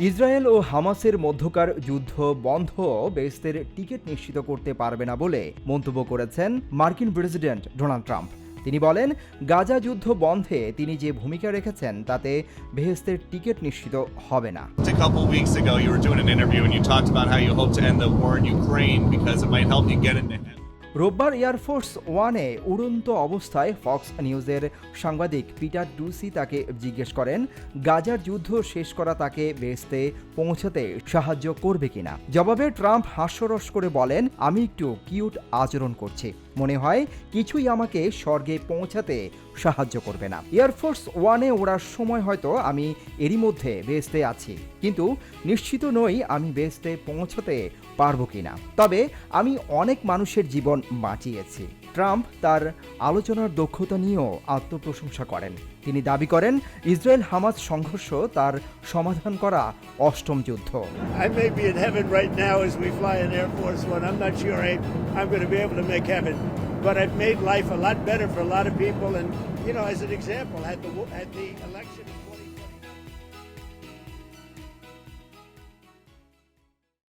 Israel ও হামাসের মধ্যকার যুদ্ধ বন্ধ বেসদের টিকিট নিশ্চিত করতে পারবে না বলে মন্তব্য করেছেন মার্কিন প্রেসিডেন্ট ডোনাল্ড ট্রাম্প। তিনি বলেন গাজা যুদ্ধ বন্ধে তিনি যে ভূমিকা রেখেছেন তাতে বেহেস্তের টিকিট নিশ্চিত হবে না। Ago, you you you রোববার এয়ারফোর্স ওয়ানে উড়ন্ত অবস্থায় ফক্স নিউজের সাংবাদিক পিটার ডুসি তাকে জিজ্ঞেস করেন, গাজার যুদ্ধ শেষ করা তাকে বেসতে পৌঁছাতে সাহায্য করবে কিনা? জবাবে ট্রাম্প হাস্যরস করে বলেন, আমি একটু কিউট আচরণ করছি। মনে হয় কিছুই আমাকে স্বর্গে পৌঁছাতে সাহায্য করবে না। এয়ারফোর্স ওয়ানে ওড়ার সময় হয়তো আমি এরই মধ্যে বেসতে আছি, কিন্তু নিশ্চিত নই আমি বেসতে পৌঁছতে পারব কিনা। তবে আমি অনেক মানুষের জীবন বাঁচিয়েছে। ট্রাম্প তার আলোচনার দক্ষতা নিয়েও আত্মপ্রশংসা করেন। তিনি দাবি করেন, ইসরায়েল হামাজ সংঘর্ষ তার সমাধান করা অষ্টম যুদ্ধ।